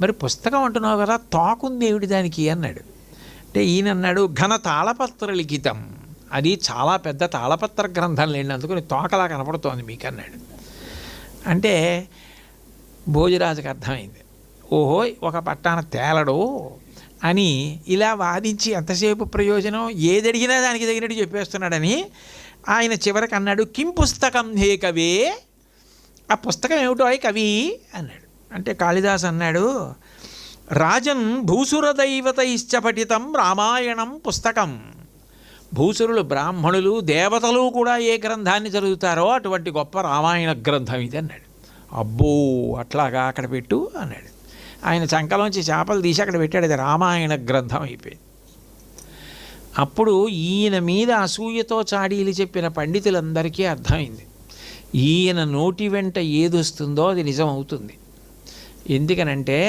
మరి పుస్తకం అంటున్నావు కదా తోకుంది ఏమిటి దానికి అన్నాడు. అంటే ఈయన అన్నాడు ఘన తాళపత్ర లిఖితం. అది చాలా పెద్ద తాళపత్ర గ్రంథం లేండి అందుకని తోకలా కనపడుతోంది మీకు అన్నాడు. అంటే భోజరాజుకి అర్థమైంది. ఓహో ఒక పట్టాన తేలడు అని ఇలా వాదించి ఎంతసేపు ప్రయోజనం? ఏది అడిగినా దానికి తగినట్టు చెప్పేస్తున్నాడని ఆయన చివరికి అన్నాడు కిం పుస్తకం హే కవి. ఆ పుస్తకం ఏమిటో అయి కవి అన్నాడు. అంటే కాళిదాస్ అన్నాడు రాజన్ భూసురదైవత ఇశ్చ పఠితం రామాయణం పుస్తకం. భూసురులు బ్రాహ్మణులు దేవతలు కూడా ఏ గ్రంథాన్ని చదువుతారో అటువంటి గొప్ప రామాయణ గ్రంథం ఇది అన్నాడు. అబ్బో అట్లాగా అక్కడ పెట్టు అన్నాడు. ఆయన చంకలోంచి చేపలు తీసి అక్కడ పెట్టాడు. అది రామాయణ గ్రంథం అయిపోయింది. అప్పుడు ఈయన మీద అసూయతో చాడీలు చెప్పిన పండితులందరికీ అర్థమైంది. ఈయన నోటి వెంట ఏదొస్తుందో అది నిజం అవుతుంది ఎందుకనంటే